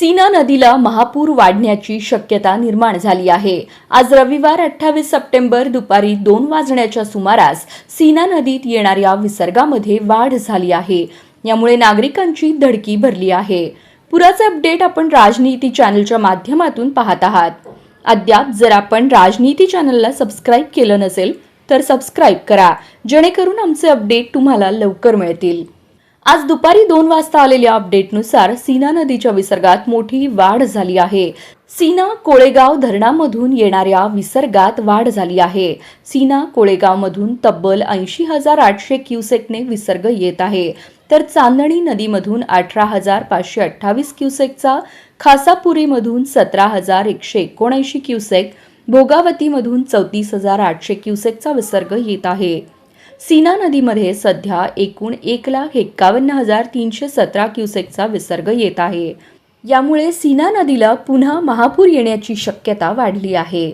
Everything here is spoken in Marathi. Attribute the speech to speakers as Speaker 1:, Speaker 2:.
Speaker 1: सीना नदीला महापूर वाढण्याची शक्यता निर्माण झाली आहे. आज रविवार अठ्ठावीस सप्टेंबर दुपारी दोन वाजण्याच्या सुमारास सीना नदीत येणाऱ्या विसर्गामध्ये वाढ झाली आहे. यामुळे नागरिकांची धडकी भरली आहे. पुराचे अपडेट आपण राजनीती चॅनलच्या माध्यमातून पाहत आहात. अद्याप जर आपण राजनीती चॅनलला सबस्क्राईब केलं नसेल तर सबस्क्राईब करा. जेणेकरून आमचे अपडेट तुम्हाला लवकर मिळतील. आज दुपारी दोन वाजता आलेल्या अपडेटनुसार सीना नदीच्या विसर्गात मोठी वाढ झाली आहे. सीना कोळेगाव धरणामधून येणाऱ्या विसर्गात वाढ झाली आहे. सीना कोळेगावमधून तब्बल ऐंशी हजार आठशे क्युसेकने विसर्ग येत आहे. तर चांदणी नदीमधून अठरा हजार पाचशे अठ्ठावीस क्युसेकचा खासापुरीमधून सतरा हजार एकशे एकोणऐंशी क्युसेक भोगावतीमधून चौतीस हजार आठशे क्युसेकचा विसर्ग येत आहे. सीना नदीमध्ये सध्या एकूण एक लाख एक्कावन्न हजार तीनशे सतरा क्युसेकचा विसर्ग येत आहे. यामुळे सीना नदीला पुन्हा महापूर येण्याची शक्यता वाढली आहे.